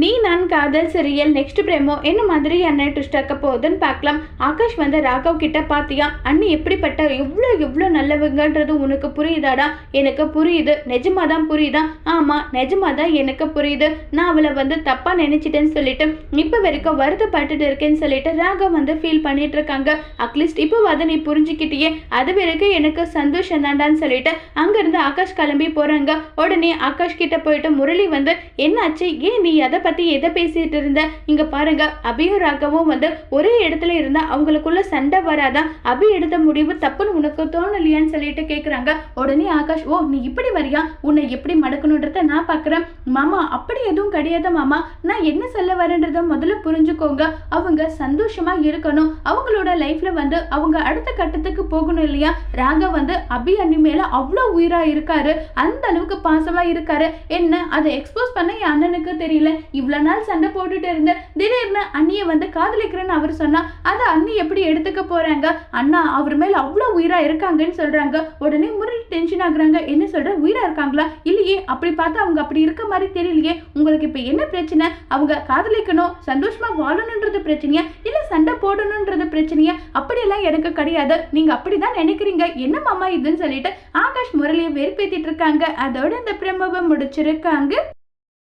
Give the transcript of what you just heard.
நீ நான் காதல் சீரியல் நெக்ஸ்ட் பிரேமோ என்ன மாதிரி அண்ணன் ட்விஸ்ட் ஆக்க போகுதுன்னு பார்க்கலாம். ஆகாஷ் வந்து ராகவ் கிட்ட பார்த்தியா அண்ணி எப்படிப்பட்ட எவ்வளோ எவ்வளோ நல்லவங்கன்றது உனக்கு புரியுதாடா? எனக்கு புரியுது. நிஜமாக தான் புரியுதா? ஆமா நிஜமாக தான் எனக்கு புரியுது. நான் அவளை வந்து தப்பாக நினைச்சிட்டேன்னு சொல்லிட்டு இப்போ வரைக்கும் வருத்தப்பட்டுட்டு இருக்கேன்னு சொல்லிட்டு ராகவ் வந்து ஃபீல் பண்ணிட்டு இருக்காங்க. அட்லீஸ்ட் இப்போ அதை நீ புரிஞ்சுக்கிட்டியே. அது வரைக்கும் எனக்கு சந்தோஷம் தாண்டான்னு சொல்லிட்டு அங்கேருந்து ஆகாஷ் கிளம்பி போகிறாங்க உடனே ஆகாஷ் கிட்ட போயிட்டு முரளி வந்து என்னாச்சு? ஏன் நீ அதை பற்றி எதை பேசிட்டு இருந்த? இங்கே பாருங்க அபியும் ராகவும் வந்து ஒரே இடத்துல இருந்தால் அவங்களுக்குள்ள சண்டை வராதா? அபி எடுத்த முடிவு தப்புன்னு உனக்கு தோணலையான்னு சொல்லிட்டு கேட்குறாங்க உடனே ஆகாஷ் ஓ நீ இப்படி வரியா? உன்னை எப்படி மடக்கணுன்றத நான் பார்க்குறேன் மாமா அப்படி எதுவும் கிடையாது மாமா. நான் என்ன சொல்ல வரேன்றத முதல்ல புரிஞ்சுக்கோங்க. அவங்க சந்தோஷமா இருக்கணும். அவங்களோட லைஃப்ல வந்து அவங்க அடுத்த கட்டத்துக்கு போகணும் இல்லையா? ராக வந்து அபி அண்ணி அவ்வளோ உயிரா இருக்காரு. அந்த அளவுக்கு பாசமா இருக்காரு. என்ன அதை எக்ஸ்போஸ் பண்ண என் அண்ணனுக்கு தெரியல. இவ்வளோ நாள் சண்டை போட்டுட்டு இருந்த திடீர்னு அண்ணியை வந்து காதலிக்கிறேன்னு அவர் சொன்னா அதை அண்ணி எப்படி எடுத்துக்க போறாங்க? அண்ணா அவர் மேல அவ்வளோ உயிரா இருக்காங்கன்னு சொல்றாங்க. உடனே முரளி டென்ஷன் ஆகுறாங்க. என்ன சொல்ற? உயிரா இருக்காங்களா? இல்லையே அப்படி பார்த்தா அவங்க அப்படி இருக்க மாதிரி தெரியலையே. உங்களுக்கு இப்போ என்ன பிரச்சனை? அவங்க காதலிக்கணும் சந்தோஷமா வாழணுன்றது பிரச்சனையா? இல்லை சண்டை போடணுன்றது பிரச்சனையா? அப்படியெல்லாம் எனக்கு கிடையாது. நீங்க அப்படிதான் நினைக்கிறீங்க. என்ன மாமா இதுன்னு சொல்லிட்டு ஆகாஷ் முரளியை வெறுப்பேத்திட்டு இருக்காங்க. அதோட இந்த பிரம்மவை முடிச்சிருக்காங்க.